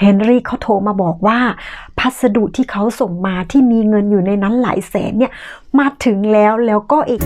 เฮนรี่เขาโทรมาบอกว่า พัสดุที่เขาส่งมาที่มีเงินอยู่ในนั้นหลายแสนเนี่ยมาถึงแล้วแล้วก็อีก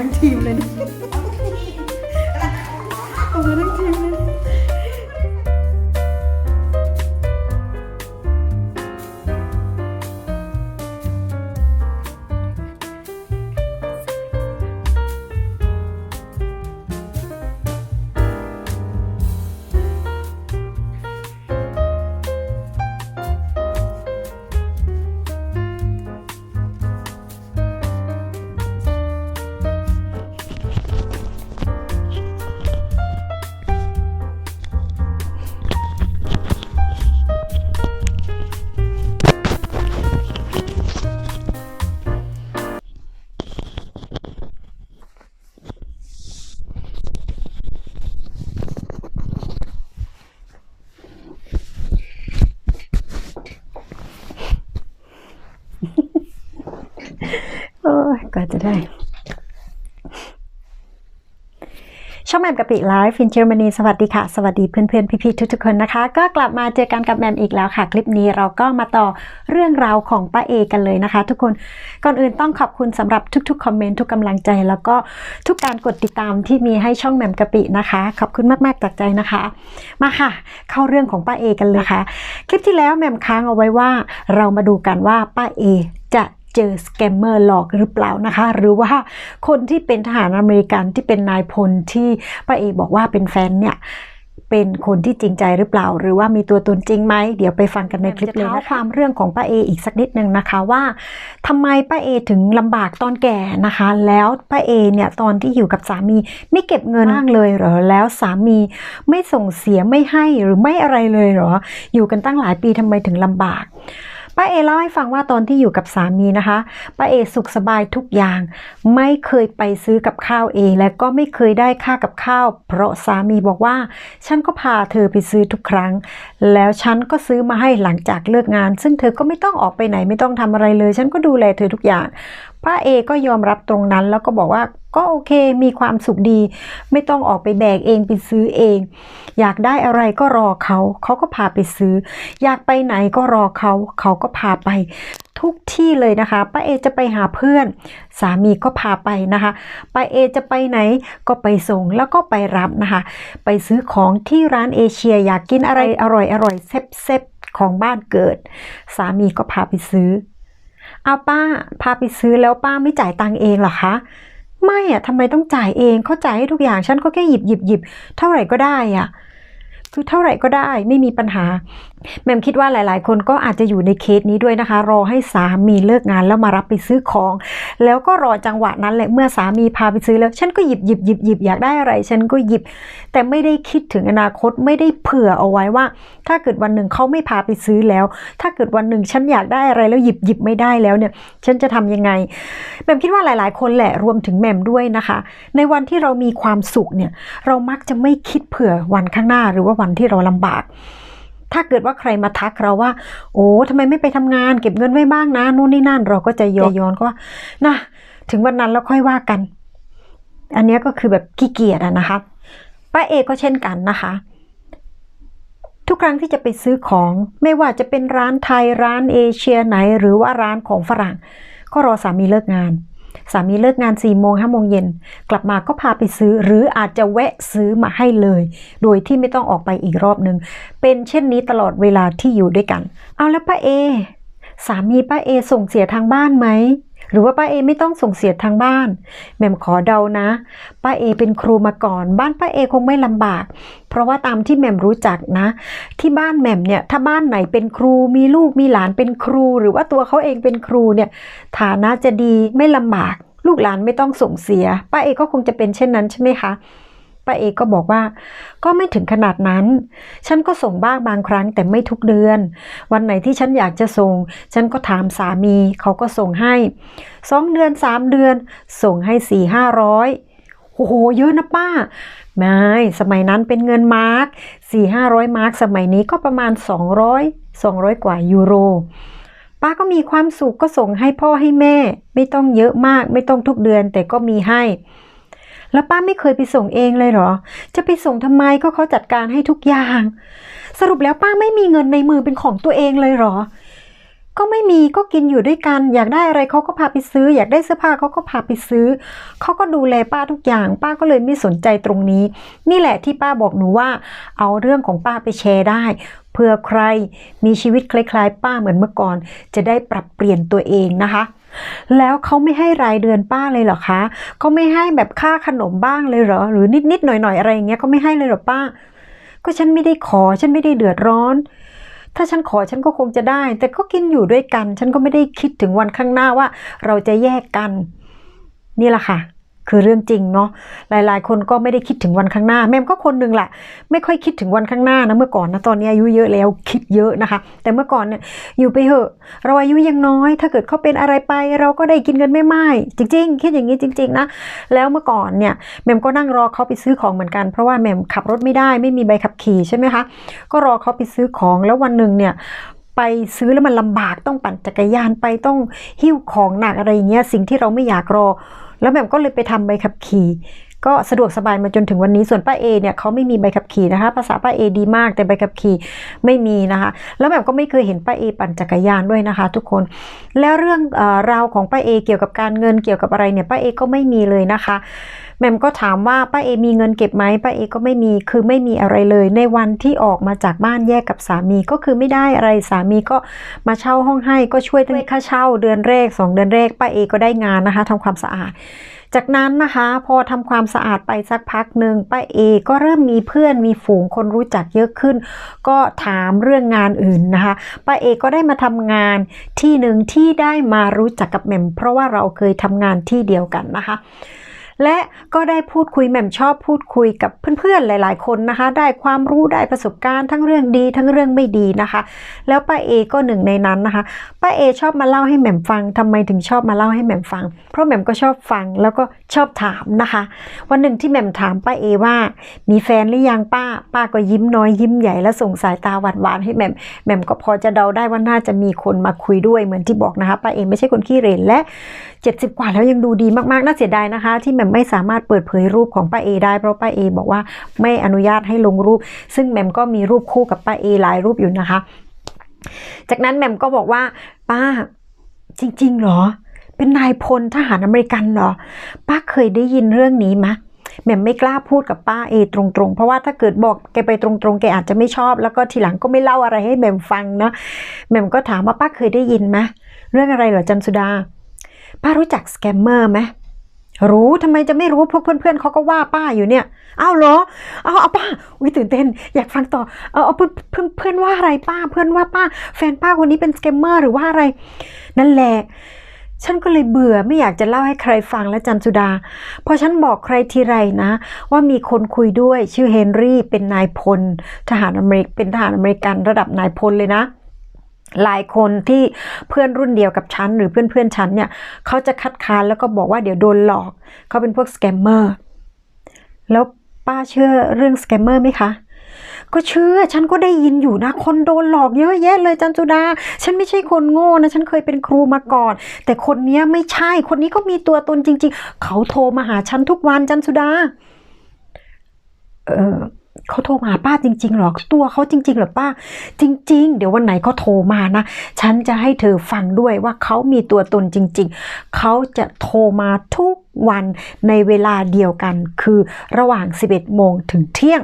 ทั้งทีมเลย จะได้ช่องแหมมกะปิไลฟ์ฟินเจอร์มนีสวัสดีค่ะ สวัสดีเพื่อนๆ พี่ๆ ทุกๆ คนนะคะ ก็กลับมาเจอกันกับแหมมอีกแล้วค่ะ คลิปนี้เราก็มาต่อเรื่องราวของป้าเอกันเลยนะคะ ทุกคนก่อนอื่นต้องขอบคุณสำหรับทุกๆ คอมเมนต์ทุกกำลังใจ แล้วก็ทุกการกดติดตามที่มีให้ช่องแหมมกะปินะคะ ขอบคุณมากๆจากใจนะคะ มาค่ะ เข้าเรื่องของป้าเอกันเลยค่ะ คลิปที่แล้วแหมมค้างเอาไว้ว่า เรามาดูกันว่าป้าเอจะ เจอสแกมเมอร์หลอกหรือเปล่านะคะ หรือว่าคนที่เป็นทหารอเมริกันที่เป็นนายพลที่ป้าเอบอกว่าเป็นแฟนเนี่ยเป็นคนที่จริงใจหรือเปล่า หรือว่ามีตัวตนจริงไหมเดี๋ยวไปฟังกันในคลิปเลยนะคะความเรื่องของป้าเออีกสักนิดนึงนะคะว่าทำไมป้าเอถึงลำบากตอนแก่นะคะ แล้วป้าเอเนี่ยตอนที่อยู่กับสามีไม่เก็บเงินบ้างเลยเหรอแล้วสามีไม่ส่งเสียไม่ให้หรือไม่อะไรเลยเหรออยู่กันตั้งหลายปีทำไมถึงลำบาก ป้าเอเล่าให้ฟังว่าตอนที่อยู่กับสามีนะคะป้าเอสุขสบายทุกอย่าง ไม่เคยไปซื้อกับข้าวเอง และก็ไม่เคยได้ค่ากับข้าว เพราะสามีบอกว่า ฉันก็พาเธอไปซื้อทุกครั้ง แล้วฉันก็ซื้อมาให้หลังจากเลิกงาน ซึ่งเธอก็ไม่ต้องออกไปไหนไม่ต้องทำอะไรเลย ฉันก็ดูแลเธอทุกอย่าง ป้าเอก็ยอมรับตรงนั้น แล้วก็บอกว่าก็โอเคมีความสุขดี ไม่ต้องออกไปแบกเองไปซื้อเอง อยากได้อะไรก็รอเขา เขาก็พาไปซื้อ อยากไปไหนก็รอเขา เขาก็พาไป ทุกที่เลยนะคะป้าเอจะไปหาเพื่อน สามีก็พาไปนะคะป้าเอจะไปไหนก็ไปส่งแล้วก็ไปรับนะคะ ไปซื้อของที่ร้านเอเชีย อยากกินอะไรอร่อยอร่อยเซฟเซฟของบ้านเกิด สามีก็พาไปซื้อ เอาป้าพาไปซื้อแล้วป้าไม่จ่ายตังค์เองเหรอคะ ไม่อะทำไมต้องจ่ายเองเขาจ่ายให้ทุกอย่างฉันก็แค่หยิบหยิบหยิบเท่าไหร่ก็ได้อะคือเท่าไหร่ก็ได้ไม่มีปัญหา แหม่มคิดว่าหลาย ๆ คนก็อาจจะอยู่ในเคสนี้ด้วยนะคะ รอให้สามีเลิกงานแล้วมารับไปซื้อของ แล้วก็รอจังหวะนั้นแหละเมื่อสามีพาไปซื้อแล้ว ฉันก็หยิบหยิบหยิบหยิบอยากได้อะไร ฉันก็หยิบ แต่ไม่ได้คิดถึงอนาคตไม่ได้เผื่อเอาไว้ว่า ถ้าเกิดวันหนึ่งเขาไม่พาไปซื้อแล้ว ถ้าเกิดวันหนึ่งฉันอยากได้อะไรแล้วหยิบหยิบไม่ได้แล้วเนี่ย ฉันจะทำยังไงแหม่มคิดว่าหลาย ๆ คนแหละรวมถึงแหม่มด้วยนะคะ ในวันที่เรามีความสุขเนี่ยเรามักจะไม่คิดเผื่อวันข้างหน้าหรือว่าวันที่เราลำบาก ถ้าเกิดว่าใครมาทักเราว่า โอ้ทำไมไม่ไปทำงาน เก็บเงินไว้บ้างนะนู่นนี่นั่น เราก็จะย้อนย้อนก็ว่านะถึงวันนั้นแล้วค่อยว่ากัน อันเนี้ยก็คือแบบขี้เกียจอะนะคะป้าเอก็เช่นกันนะคะ ทุกครั้งที่จะไปซื้อของไม่ว่าจะเป็นร้านไทยร้านเอเชียไหน หรือว่าร้านของฝรั่ง ก็รอสามีเลิกงาน สามีเลิกงาน4ี่โมงห้าโมงเย็นกลับมาก็พาไปซื้อ หรืออาจจะแวะซื้อมาให้เลย โดยที่ไม่ต้องออกไปอีกรอบหนึ่งเป็นเช่นนี้ตลอดเวลาที่อยู่ด้วยกัน เอาแล้วป้าเอ สามีป้าเอส่งเสียทางบ้านไหม หรือว่าป้าเอไม่ต้องส่งเสียทางบ้านแหม่มขอเดานะป้าเอเป็นครูมาก่อน บ้านป้าเอคงไม่ลำบาก เพราะว่าตามที่แหม่มรู้จักนะ ที่บ้านแหม่มเนี่ยถ้าบ้านไหนเป็นครูมีลูกมีหลานเป็นครู หรือว่าตัวเขาเองเป็นครูเนี่ยฐานะจะดีไม่ลำบาก ลูกหลานไม่ต้องส่งเสีย ป้าเอก็คงจะเป็นเช่นนั้นใช่ไหมคะ ป้าเอก็บอกว่า ก็ไม่ถึงขนาดนั้น ฉันก็ส่งบ้างบางครั้งแต่ไม่ทุกเดือน วันไหนที่ฉันอยากจะส่ง ฉันก็ถามสามี เขาก็ส่งให้สองเดือนสามเดือน ส่งให้สี่ห้าร้อยโอ้โห เยอะนะป้า ไม่ สมัยนั้นเป็นเงินมาร์กสี่ห้าร้อยมาร์กสมัยนี้ก็ประมาณสองร้อยสองร้อยกว่ายูโร ป้าก็มีความสุขก็ส่งให้พ่อให้แม่ ไม่ต้องเยอะมาก ไม่ต้องทุกเดือนแต่ก็มีให้ แล้วป้าไม่เคยไปส่งเองเลยเหรอ จะไปส่งทำไมก็เขาจัดการให้ทุกอย่าง สรุปแล้วป้าไม่มีเงินในมือเป็นของตัวเองเลยเหรอ ก็ไม่มีก็กินอยู่ด้วยกัน อยากได้อะไรเขาก็พาไปซื้อ อยากได้เสื้อผ้าเขาก็พาไปซื้อ เขาก็ดูแลป้าทุกอย่าง ป้าก็เลยไม่สนใจตรงนี้ นี่แหละที่ป้าบอกหนูว่า เอาเรื่องของป้าไปแชร์ได้เผื่อใครมีชีวิตคล้ายๆ ป้าเหมือนเมื่อก่อน จะได้ปรับเปลี่ยนตัวเองนะคะ แล้วเขาไม่ให้รายเดือนป้าเลยเหรอคะเขาไม่ให้แบบค่าขนมบ้างเลยเหรอ หรือนิดๆหน่อยๆอะไรอย่างเงี้ยเขาไม่ให้เลยเหรอป้า ก็ฉันไม่ได้ขอฉันไม่ได้เดือดร้อน ถ้าฉันขอฉันก็คงจะได้ แต่ก็กินอยู่ด้วยกัน ฉันก็ไม่ได้คิดถึงวันข้างหน้าว่า เราจะแยกกัน นี่แหละค่ะ คือเรื่องจริงเนาะหลาย ๆ คนก็ไม่ได้คิดถึงวันข้างหน้า แม่มก็คนหนึ่งแหละไม่ค่อยคิดถึงวันข้างหน้านะเมื่อก่อนนะตอนนี้อายุเยอะแล้วคิดเยอะนะคะ แต่เมื่อก่อนเนี่ยอยู่ไปเหอะ เราอายุยังน้อย ถ้าเกิดเขาเป็นอะไรไป เราก็ได้กินเงินไม่ไม่จริง ๆ คิดอย่างนี้จริง ๆ นะ แล้วเมื่อก่อนเนี่ยแม่มก็นั่งรอเขาไปซื้อของเหมือนกัน เพราะว่าแม่มขับรถไม่ได้ ไม่มีใบขับขี่ใช่ไหมคะก็รอเขาไปซื้อของแล้ววันหนึ่งเนี่ยไปซื้อแล้วมันลำบากต้องปั่นจักรยานไปต้องหิ้วของหนักอะไรอย่างเงี้ยสิ่งที่เราไม่อยากรอ แล้วแหม่มก็เลยไปทำใบขับขี่ก็สะดวกสบายมาจนถึงวันนี้ส่วนป้าเอเนี่ยเขาไม่มีใบขับขี่นะคะ ภาษาป้าเอดีมากแต่ใบขับขี่ไม่มีนะคะ แล้วแหม่มก็ไม่เคยเห็นป้าเอปั่นจักรยานด้วยนะคะ ทุกคนแล้วเรื่องอราวของป้าเอเกี่ยวกับการเงินเกี่ยวกับอะไรเนี่ยป้าเอก็ไม่มีเลยนะคะ แม่มก็ถามว่าป้าเอมีเงินเก็บไหมป้าเอก็ไม่มีคือไม่มีอะไรเลย ในวันที่ออกมาจากบ้านแยกกับสามีก็คือไม่ได้อะไรสามีก็มาเช่าห้องให้ก็ช่วยด้วยค่าเช่าเดือนแรกสองเดือนแรกป้าเอก็ได้งานนะคะทำความสะอาดจากนั้นนะคะพอทำความสะอาดไปสักพักหนึ่งป้าเอก็เริ่มมีเพื่อนมีฝูงคนรู้จักเยอะขึ้น ก็ถามเรื่องงานอื่นนะคะป้าเอก็ได้มาทำงานที่หนึ่งที่ได้มารู้จักกับแหม่มเพราะว่าเราเคยทำงานที่เดียวกันนะคะ และก็ได้พูดคุยแหม่มชอบพูดคุยกับเพื่อนๆหลาย ๆ คนนะคะ ได้ความรู้ได้ประสบการณ์ทั้งเรื่องดีทั้งเรื่องไม่ดีนะคะ แล้วป้าเอก็หนึ่งในนั้นนะคะป้าเอชอบมาเล่าให้แหม่มฟังทำไมถึงชอบมาเล่าให้แหม่มฟัง เพราะแหม่มก็ชอบฟังแล้วก็ชอบถามนะคะ วันหนึ่งที่แหม่มถามป้าเอว่า มีแฟนหรือยังป้า ป้าก็ยิ้มน้อยยิ้มใหญ่แล้วส่งสายตาหวานๆให้แหม่มแหม่มก็พอจะเดาได้ว่าน่าจะมีคนมาคุยด้วยเหมือนที่บอกนะคะป้าเอไม่ใช่คนขี้เร่และ70 กว่าแล้วยังดูดีมากๆ น่าเสียดายนะคะ ที่แหม่มไม่สามารถเปิดเผยรูปของป้าเอได้เพราะป้าเอบอกว่าไม่อนุญาตให้ลงรูป ซึ่งแหม่มก็มีรูปคู่กับป้าเอหลายรูปอยู่นะคะ จากนั้นแหม่มก็บอกว่าป้าจริงๆเหรอ เป็นนายพลทหารอเมริกันเหรอ ป้าเคยได้ยินเรื่องนี้มะแหม่มไม่กล้าพูดกับป้าเอตรงๆ เพราะว่าถ้าเกิดบอกแกไปตรงๆ แกอาจจะไม่ชอบ แล้วก็ทีหลังก็ไม่เล่าอะไรให้แหม่มฟังเนาะแหม่มก็ถามว่าป้าเคยได้ยินไหมเรื่องอะไรเหรอจันสุดา ป้ารู้จักสแกมเมอร์ไหมรู้ทำไมจะไม่รู้พวกเพื่อนๆเขาก็ว่าป้าอยู่เนี่ยอ้าวเหรอเอาเอาป้าอุ้ยตื่นเต้น อยากฟังต่อเอาเอาเพื่อนเพื่อนเพื่อนว่าอะไรป้า เพื่อนว่าป้า แฟนป้าคนนี้เป็นสแกมเมอร์หรือว่าอะไร นั่นแหละฉันก็เลยเบื่อไม่อยากจะเล่าให้ใครฟังและจันสุดา พอฉันบอกใครทีไรนะ ว่ามีคนคุยด้วยชื่อเฮนรี่เป็นนายพล ทหารอเมริกเป็นทหารอเมริกันระดับนายพลเลยนะ หลายคนที่เพื่อนรุ่นเดียวกับฉันหรือเพื่อนเพื่อนๆฉันเนี่ยเขาจะคัดค้านแล้วก็บอกว่าเดี๋ยวโดนหลอกเขาเป็นพวกสแกมเมอร์แล้วป้าเชื่อเรื่องสแกมเมอร์ไหมคะก็เชื่อฉันก็ได้ยินอยู่นะ คนโดนหลอกเยอะแยะเลยจันสุดา ฉันไม่ใช่คนโง่นะ ฉันเคยเป็นครูมาก่อน แต่คนเนี้ยไม่ใช่คนนี้ก็มีตัวตนจริง ๆ เขาโทรมาหาฉันทุกวันจันสุดา เออ เขาโทรมาหาป้าจริงๆหรอตัวเขาจริงๆหรอป้า จริง ๆ เดี๋ยววันไหนเขาโทรมานะ ฉันจะให้เธอฟังด้วยว่าเขามีตัวตนจริง ๆ เขาจะโทรมาทุกวันในเวลาเดียวกัน คือระหว่าง 11 โมงถึงเที่ยง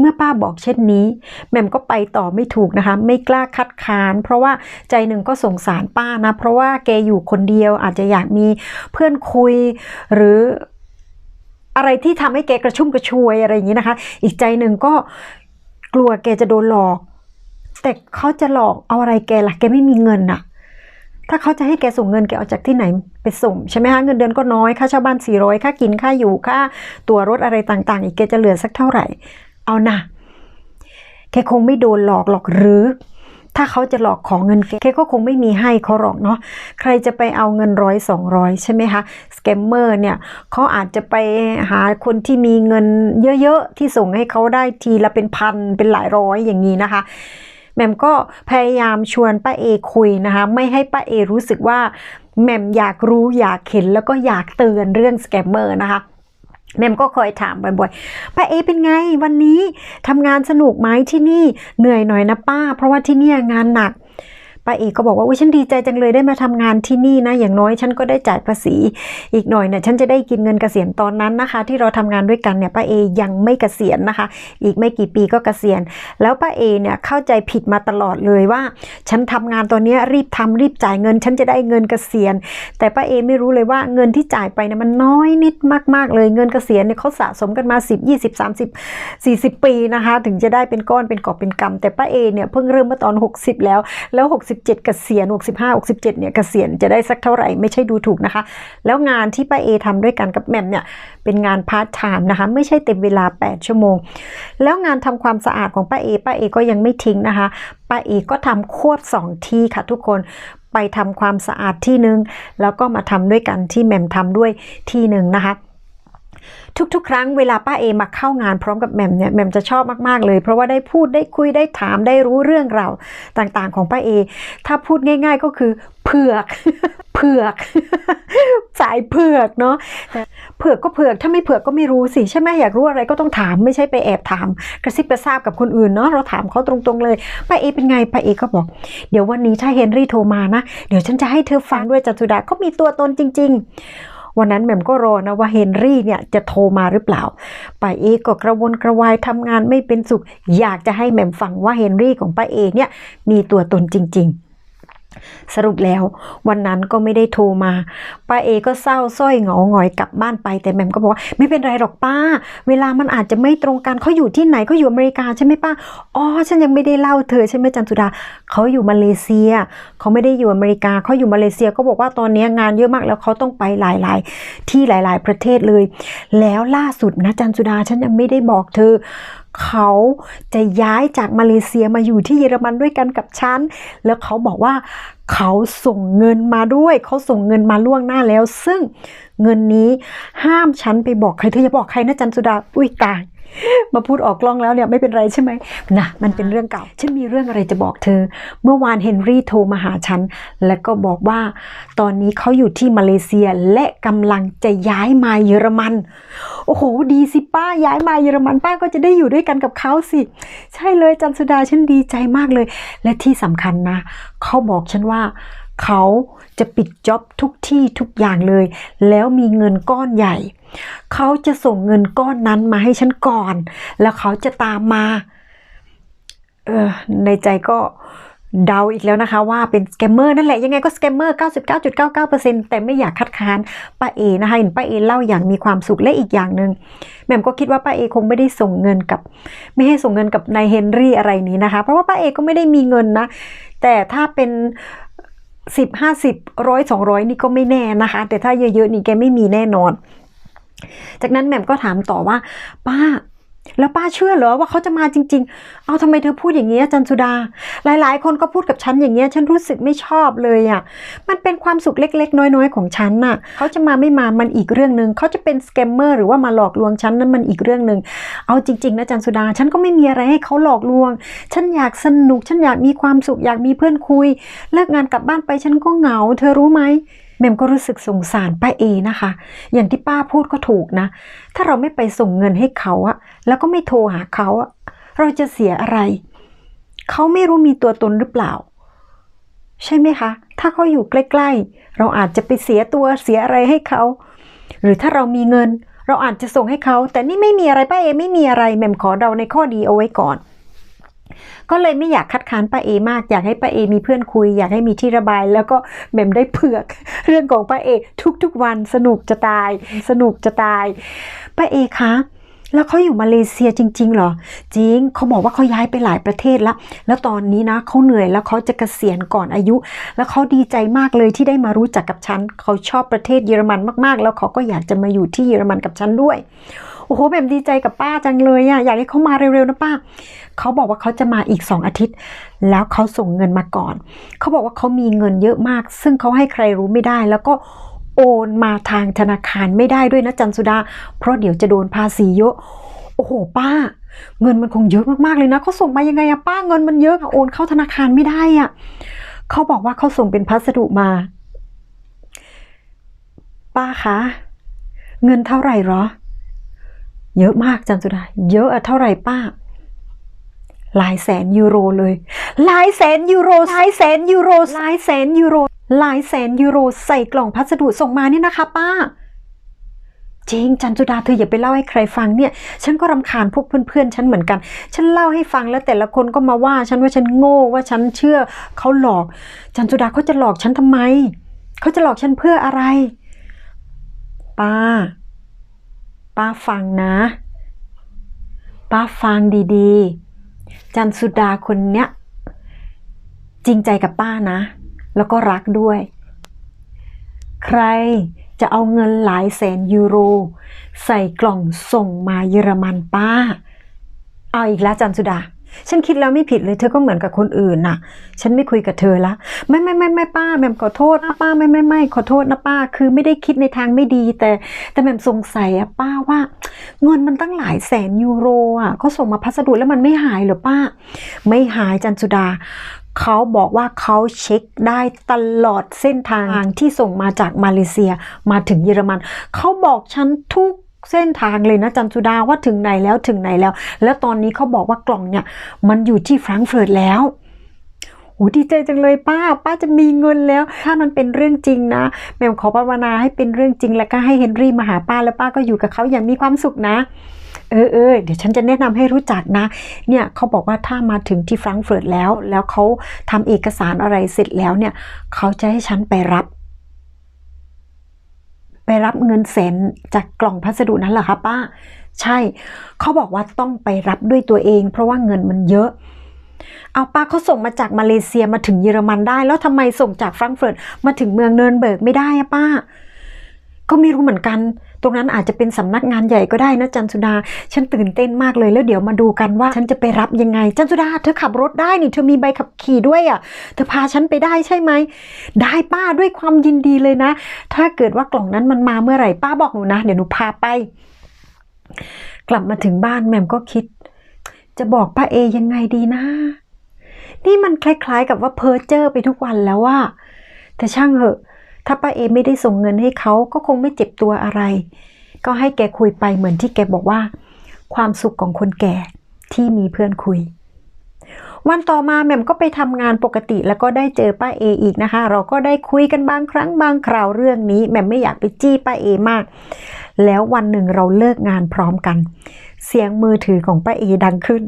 เมื่อป้าบอกเช่นนี้แหม่มก็ไปต่อไม่ถูกนะคะ ไม่กล้าคัดค้าน เพราะว่าใจหนึ่งก็สงสารป้านะ เพราะว่าแกอยู่คนเดียวอาจจะอยากมีเพื่อนคุย หรือ อะไรที่ทำให้แกกระชุ่มกระชวยอะไรอย่างนี้นะคะ อีกใจหนึ่งก็กลัวแกจะโดนหลอก แต่เขาจะหลอกเอาอะไรแกล่ะแกไม่มีเงินน่ะถ้าเขาจะให้แกส่งเงินแกเอาจากที่ไหนไปส่งใช่ไหมคะเงินเดือนก็น้อยค่าเช่าบ้านสี่ร้อยค่ากินค่าอยู่ค่าตัวรถอะไรต่าง ๆ อีกแกจะเหลือสักเท่าไหร่ เอานะแกคงไม่โดนหลอกหรอกหรือ ถ้าเขาจะหลอกของเงินแกแกก็คงไม่มีให้เขาหรอกเนาะใครจะไปเอาเงินร้อยสองร้อยใช่ไหมคะสแกมเมอร์เนี่ยเขาอาจจะไปหาคนที่มีเงินเยอะๆ ที่ส่งให้เขาได้ทีละเป็นพันเป็นหลายร้อยอย่างนี้นะคะแหม่มก็พยายามชวนป้าเอคุยนะคะ ไม่ให้ป้าเอรู้สึกว่าแหม่มอยากรู้อยากเห็นแล้วก็อยากเตือนเรื่องสแกมเมอร์นะคะ แม่มก็คอยถามบ่อยๆป้าเอเป็นไงวันนี้ทำงานสนุกไหมที่นี่เหนื่อยหน่อยนะป้า เพราะว่าที่นี่งานหนัก ป้าเอกก็บอกว่าอุ้ยฉันดีใจจังเลยได้มาทำงานที่นี่นะ อย่างน้อยฉันก็ได้จ่ายภาษี อีกหน่อยเนี่ยฉันจะได้กินเงินเกษียณตอนนั้นนะคะ ที่เราทำงานด้วยกันเนี่ยป้าเอยังไม่เกษียณนะคะ อีกไม่กี่ปีก็เกษียณ แล้วป้าเอเนี่ยเข้าใจผิดมาตลอดเลยว่า ฉันทำงานตอนนี้รีบทำรีบจ่ายเงิน ฉันจะได้เงินเกษียณ แต่ป้าเอไม่รู้เลยว่าเงินที่จ่ายไปเนี่ยมันน้อยนิดมากๆ เลยเงินเกษียณเนี่ยเขาสะสมกันมา 10 20 30 40 ปีนะคะ ถึงจะได้เป็นก้อนเป็นกอบเป็นกำแต่ป้าเอเนี่ยเพิ่งเริ่มเมื่อตอน 60 แล้วแล้ว67เกษียณ65 67เนี่ยเกษียณจะได้สักเท่าไหร่ไม่ใช่ดูถูกนะคะ แล้วงานที่ป้าเอทำด้วยกันกับแหม่มเนี่ยเป็นงานพาร์ทไทม์นะคะ ไม่ใช่เต็มเวลา 8 ชั่วโมง แล้วงานทำความสะอาดของป้าเอป้าเอก็ยังไม่ทิ้งนะคะป้าเอก็ทำควบสองที่ค่ะทุกคนไปทำความสะอาดที่หนึ่งแล้วก็มาทำด้วยกันที่แหม่มทำด้วยที่หนึ่งนะคะ ทุกๆ ครั้งเวลาป้าเอมาเข้างานพร้อมกับแหม่มเนี่ยแหม่มจะชอบมากๆเลย เพราะว่าได้พูดได้คุยได้ถามได้รู้เรื่องราวต่างๆ ของป้าเอ ถ้าพูดง่าย ๆก็คือเผือกเผือกสายเผือกเนาะเผือกก็เผือกถ้าไม่เผือกก็ไม่รู้สิใช่ไหมอยากรู้อะไรก็ต้องถามไม่ใช่ไปแอบถาม กระซิบกระซาบกับคนอื่นเนาะเราถามเขาตรงๆเลยป้าเอเป็นไงป้าเอก็บอก เดี๋ยววันนี้ถ้าเฮนรี่โทรมานะ เดี๋ยวฉันจะให้เธอฟังด้วยจันสุดาก็มีตัวตนจริง ๆ วันนั้นแหม่มก็รอนะว่าเฮนรี่เนี่ยจะโทรมาหรือเปล่าป้าเอก็กระวนกระวายทำงานไม่เป็นสุข อยากจะให้แหม่มฟังว่าเฮนรี่ของป้าเอเนี่ยมีตัวตนจริง ๆ สรุปแล้ววันนั้นก็ไม่ได้โทรมาป้าเอก็เศร้าสร้อยเหงาหงอยกลับบ้านไปแต่แมมก็บอกว่าไม่เป็นไรหรอกป้า เวลามันอาจจะไม่ตรงกันเขาอยู่ที่ไหนเขาอยู่อเมริกาใช่ไหมป้าอ๋อฉันยังไม่ได้เล่าเธอใช่ไหมจันสุดาเขาอยู่มาเลเซียเขาไม่ได้อยู่อเมริกาเขาอยู่มาเลเซียก็บอกว่าตอนนี้งานเยอะมากแล้วเขาต้องไปหลาย ๆ ที่หลาย ๆ ประเทศเลย แล้วล่าสุดนะจันสุดาฉันยังไม่ได้บอกเธอ เขาจะย้ายจากมาเลเซียมาอยู่ที่เยอรมันด้วยกันกับฉัน แล้วเขาบอกว่าเขาส่งเงินมาด้วย เขาส่งเงินมาล่วงหน้าแล้ว ซึ่งเงินนี้ห้ามฉันไปบอกใครเธออย่าบอกใครนะจันสุดา อุ้ยตาย มาพูดออกกล้องแล้วเนี่ยไม่เป็นไรใช่ไหมนะมันเป็นเรื่องเก่า ฉันมีเรื่องอะไรจะบอกเธอ เมื่อวานเฮนรี่โทรมาหาฉัน แล้วก็บอกว่า ตอนนี้เขาอยู่ที่มาเลเซียและกำลังจะย้ายมาเยอรมัน โอ้โห ดีสิป้าย้ายมาเยอรมันป้าก็จะได้อยู่ด้วยกันกับเขาสิ ใช่เลยจันสุดาฉันดีใจมากเลย และที่สำคัญนะเขาบอกฉันว่าเขาจะปิดจ็อบทุกที่ทุกอย่างเลย แล้วมีเงินก้อนใหญ่ เขาจะส่งเงินก้อนนั้นมาให้ฉันก่อน แล้วเขาจะตามมา เออในใจก็เดาอีกแล้วนะคะว่าเป็นสแกมเมอร์นั่นแหละยังไงก็สแกมเมอร์ 99.99%แต่ไม่อยากคัดค้านป้าเอนะคะเห็นป้าเอเล่าอย่างมีความสุขและอีกอย่างหนึ่งแหม่มก็คิดว่าป้าเอคงไม่ได้ส่งเงินกับ ไม่ให้ส่งเงินกับนายเฮนรี่อะไรนี้นะคะ เพราะว่าป้าเอก็ไม่ได้มีเงินนะ แต่ถ้าเป็นสิบห้าสิบร้อยสองร้อยนี่ก็ไม่แน่นะคะ แต่ถ้าเยอะๆนี่แกไม่มีแน่นอน จากนั้นแหม่มก็ถามต่อว่า ป้า แล้วป้าเชื่อเหรอว่าเขาจะมาจริง ๆ เอาทำไมเธอพูดอย่างนี้จันสุดา หลายๆ คนก็พูดกับฉันอย่างเงี้ยฉันรู้สึกไม่ชอบเลยอะ่ะ มันเป็นความสุขเล็ก ๆ น้อย ๆ ของฉันน่ะ เขาจะมาไม่มามันอีกเรื่องหนึ่งเขาจะเป็นสแกมเมอร์หรือว่ามาหลอกลวงฉันนั้นมันอีกเรื่องหนึ่งเอาจริง ๆ นะจันสุดา ฉันก็ไม่มีอะไรให้เขาหลอกลวง ฉันอยากสนุก ฉันอยากมีความสุข อยากมีเพื่อนคุย เลิกงานกลับบ้านไปฉันก็เหงา เธอรู้ไหม แม่มก็รู้สึกสงสารป้าเอนะคะ อย่างที่ป้าพูดก็ถูกนะ ถ้าเราไม่ไปส่งเงินให้เขาอะแล้วก็ไม่โทรหาเขาอะเราจะเสียอะไร เขาไม่รู้มีตัวตนหรือเปล่า ใช่ไหมคะ ถ้าเขาอยู่ใกล้ๆ เราอาจจะไปเสียตัวเสียอะไรให้เขา หรือถ้าเรามีเงิน เราอาจจะส่งให้เขา แต่นี่ไม่มีอะไรป้าเอไม่มีอะไรแม่มขอเดาในข้อดีเอาไว้ก่อน ก็เลยไม่อยากคัดค้านป้าเอมาก อยากให้ป้าเอมีเพื่อนคุย อยากให้มีที่ระบาย แล้วก็แหม่มได้เผือก เรื่องของป้าเอทุกๆวันสนุกจะตาย สนุกจะตายป้าเอคะแล้วเขาอยู่มาเลเซียจริง ๆ เหรอ จริง เขาบอกว่าเขาย้ายไปหลายประเทศแล้ว แล้วตอนนี้นะเขาเหนื่อยแล้วเขาจะเกษียณก่อนอายุ แล้วเขาดีใจมากเลยที่ได้มารู้จักกับฉัน เขาชอบประเทศเยอรมันมากๆ แล้วเขาก็อยากจะมาอยู่ที่เยอรมันกับฉันด้วย โอ้โหแบบดีใจกับป้าจังเลยอะอยากให้เขามาเร็วๆนะป้าเขาบอกว่าเขาจะมาอีกสองอาทิตย์ แล้วเขาส่งเงินมาก่อน เขาบอกว่าเขามีเงินเยอะมาก ซึ่งเขาให้ใครรู้ไม่ได้ แล้วก็โอนมาทางธนาคารไม่ได้ด้วยนะจันสุดา เพราะเดี๋ยวจะโดนภาษีเยอะ โอ้โหป้า เงินมันคงเยอะมากๆเลยนะเขาส่งมายังไงอะป้าเงินมันเยอะอะโอนเข้าธนาคารไม่ได้อะเขาบอกว่าเขาส่งเป็นพัสดุมา ป้าคะ เงินเท่าไหร่หรอ เยอะมากจันสุดา เยอะอะเท่าไหร่ป้า หลายแสนยูโรเลย หลายแสนยูโรหลายแสนยูโรหลายแสนยูโรหลายแสนยูโรใส่กล่องพัสดุส่งมาเนี่ยนะคะ ป้าจริงจันจุดาเธออย่าไปเล่าให้ใครฟังเนี่ย ฉันก็รำคาญพวกเพื่อนๆ ฉันเหมือนกัน ฉันเล่าให้ฟังแล้วแต่ละคนก็มาว่า ฉันว่าฉันโง่ว่าฉันเชื่อเขาหลอก จันจุดาเขาจะหลอกฉันทำไม เขาจะหลอกฉันเพื่ออะไร ป้า ป้าฟังนะ ป้าฟังดีๆ จันสุดาคนเนี้ย จริงใจกับป้านะ แล้วก็รักด้วย ใครจะเอาเงินหลายแสนยูโร ใส่กล่องส่งมาเยอรมันป้า เอาอีกแล้วจันสุดา ฉันคิดแล้วไม่ผิดเลย เธอก็เหมือนกับคนอื่นน่ะ ฉันไม่คุยกับเธอละ ไม่ไม่ไม่ไม่ป้าแหม่มขอโทษนะป้าไม่ไม่ไม่ขอโทษนะป้า คือไม่ได้คิดในทางไม่ดี แต่แต่แหม่มสงสัยอะป้าว่า เงินมันตั้งหลายแสนยูโรอะเขาส่งมาพัสดุแล้วมันไม่หายหรอป้า ไม่หายจันสุดาเขาบอกว่าเขาเช็คได้ตลอดเส้นทางที่ส่งมาจากมาเลเซียมาถึงเยอรมัน เขาบอกฉันทุก เส้นทางเลยนะจันสุดาว่าถึงไหนแล้วถึงไหนแล้ว แล้วตอนนี้เขาบอกว่ากล่องเนี่ย มันอยู่ที่แฟรงก์เฟิร์ตแล้วโอ้ดีใจจังเลยป้า ป้าจะมีเงินแล้ว ถ้ามันเป็นเรื่องจริงนะแม่ขอภาวนาให้เป็นเรื่องจริง แล้วก็ให้เฮนรี่มาหาป้าแล้วป้าก็อยู่กับเขาอย่างมีความสุขนะ เออเออเดี๋ยวฉันจะแนะนำให้รู้จักนะ เนี่ยเขาบอกว่าถ้ามาถึงที่แฟรงก์เฟิร์ตแล้ว แล้วเขาทำเอกสารอะไรเสร็จแล้วเนี่ย เขาจะให้ฉันไปรับ ไปรับเงินเซ็นจากกล่องพัสดุนั้นเหรอคะป้า ใช่ เขาบอกว่าต้องไปรับด้วยตัวเอง เพราะว่าเงินมันเยอะ เอาป้าเขาส่งมาจากมาเลเซียมาถึงเยอรมันได้ แล้วทำไมส่งจากแฟรงก์เฟิร์ตมาถึงเมืองเนินเบิร์กไม่ได้อะป้า ก็ไม่รู้เหมือนกัน ตรงนั้นอาจจะเป็นสำนักงานใหญ่ก็ได้นะจันสุดา ฉันตื่นเต้นมากเลยแล้วเดี๋ยวมาดูกันว่า ฉันจะไปรับยังไง จันสุดาเธอขับรถได้นี่เธอมีใบขับขี่ด้วยอะ เธอพาฉันไปได้ใช่ไหม ได้ป้าด้วยความยินดีเลยนะ ถ้าเกิดว่ากล่องนั้นมันมาเมื่อไหร่ป้าบอกหนูนะ เดี๋ยวหนูพาไป กลับมาถึงบ้านแม่มก็คิด จะบอกป้าเอยังไงดีนะ นี่มันคล้ายๆ กับว่าเพอเจ้อไปทุกวันแล้วว่าแต่ช่างเหอะ ถ้าป้าเอไม่ได้ส่งเงินให้เขาก็คงไม่เจ็บตัวอะไร ก็ให้แกคุยไปเหมือนที่แกบอกว่า ความสุขของคนแก่ที่มีเพื่อนคุย วันต่อมาแหม่มก็ไปทำงานปกติแล้วก็ได้เจอป้าเออีกนะคะ เราก็ได้คุยกันบางครั้งบางคราวเรื่องนี้แหม่มไม่อยากไปจี้ป้าเอมาก แล้ววันหนึ่งเราเลิกงานพร้อมกัน เสียงมือถือของป้าเอดังขึ้น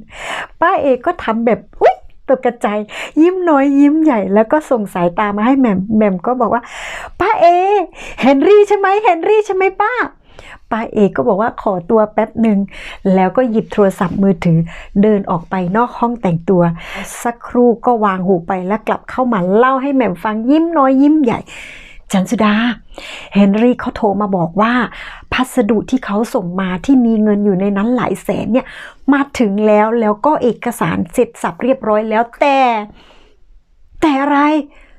ป้าเอก็ทำแบบอุ๊ย ตกใจายยิ้มน้อยยิ้มใหญ่ แล้วก็ส่งสายตามาให้แหม่มแหม่มก็บอกว่าป้าเอเฮนรี่ใช่ไหมเฮนรี่ใช่ไหมป้าป้าเอก็บอกว่าขอตัวแป๊บหนึ่งแล้วก็หยิบโทรศัพท์มือถือ เดินออกไปนอกห้องแต่งตัว สักครู่ก็วางหูไปแล้วกลับเข้ามาเล่าให้แหม่มฟังยิ้มน้อยยิ้มใหญ่ จันสุดา เฮนรี่เขาโทรมาบอกว่า พัสดุที่เขาส่งมาที่มีเงินอยู่ในนั้นหลายแสนเนี่ยมาถึงแล้วแล้วก็เอกสารเสร็จสับเรียบร้อยแล้วแต่ แต่อะไร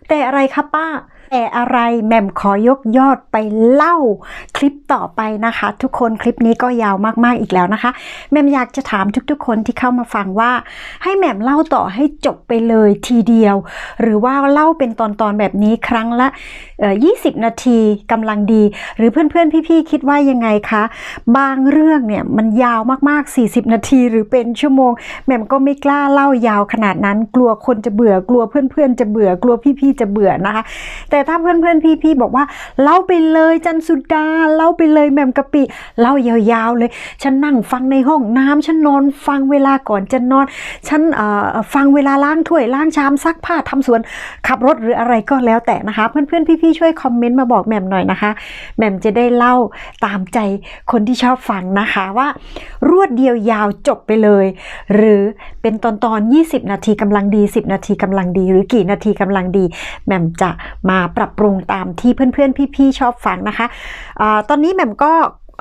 แต่อะไรคะป้า แต่อะไรแหม่มขอยกยอดไปเล่าคลิปต่อไปนะคะ ทุกคนคลิปนี้ก็ยาวมากๆอีกแล้วนะคะแหม่มอยากจะถามทุกๆ คนที่เข้ามาฟังว่า ให้แหม่มเล่าต่อให้จบไปเลยทีเดียว หรือว่าเล่าเป็นตอนๆแบบนี้ครั้งละ 20 นาทีกำลังดี หรือเพื่อนๆพี่ๆคิดว่ายังไงคะบางเรื่องเนี่ยมันยาวมากๆ 40 นาทีหรือเป็นชั่วโมงแหม่มก็ไม่กล้าเล่ายาวขนาดนั้น กลัวคนจะเบื่อกลัวเพื่อนๆจะเบื่อกลัวพี่ๆจะเบื่อนะคะ แต่แต่ถ้าเพื่อนๆพี่ๆบอกว่าเล่าไปเลยจันสุดาเล่าไปเลยแหม่มกะปิเล่ายาวๆเลย ฉันนั่งฟังในห้องน้ำฉันนอนฟังเวลาก่อนจะนอน ฉันฟังเวลาล้างถ้วยล้างชามซักผ้าทำสวนขับรถหรืออะไรก็แล้วแต่นะคะ เพื่อนๆพี่ๆช่วยคอมเมนต์มาบอกแหม่มหน่อยนะคะแหม่มจะได้เล่าตามใจคนที่ชอบฟังนะคะว่า รวดเดียวยาวจบไปเลย หรือเป็นตอนตอน 20 นาทีกำลังดี 10 นาทีกำลังดี หรือกี่นาทีกำลังดีแหม่มจะมาปรับปรุงตามที่เพื่อนๆพี่ๆชอบฟังนะคะอตอนนี้แหม่มก็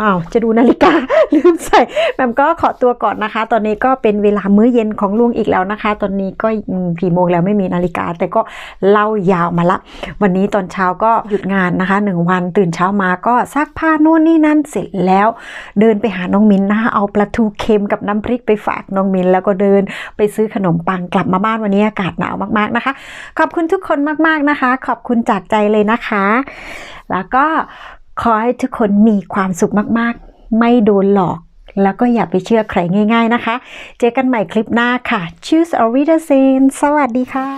อ้าว จะดูนาฬิกา ลืมใส่แหม่มก็ขอตัวก่อนนะคะ ตอนนี้ก็เป็นเวลามื้อเย็นของลุงอีกแล้วนะคะ ตอนนี้ก็อืมกี่โมงแล้วไม่มีนาฬิกา แต่ก็เล่ายาวมาละ วันนี้ตอนเช้าก็หยุดงานนะคะหนึ่งวันตื่นเช้ามาก็ซักผ้าโน่นนี่นั่นเสร็จแล้ว เดินไปหาน้องมินนะคะเอาปลาทูเค็มกับน้ำพริกไปฝากน้องมินแล้วก็เดินไปซื้อขนมปังกลับมาบ้านวันนี้อากาศหนาวมากๆนะคะ ขอบคุณทุกคนมากๆนะคะ ขอบคุณจากใจเลยนะคะ แล้วก็ ขอให้ทุกคนมีความสุขมากๆ ไม่โดนหลอก แล้วก็อย่าไปเชื่อใครง่าย ๆนะคะ เจอกันใหม่คลิปหน้าค่ะ Choose a r i d a s e n สวัสดีค่ะ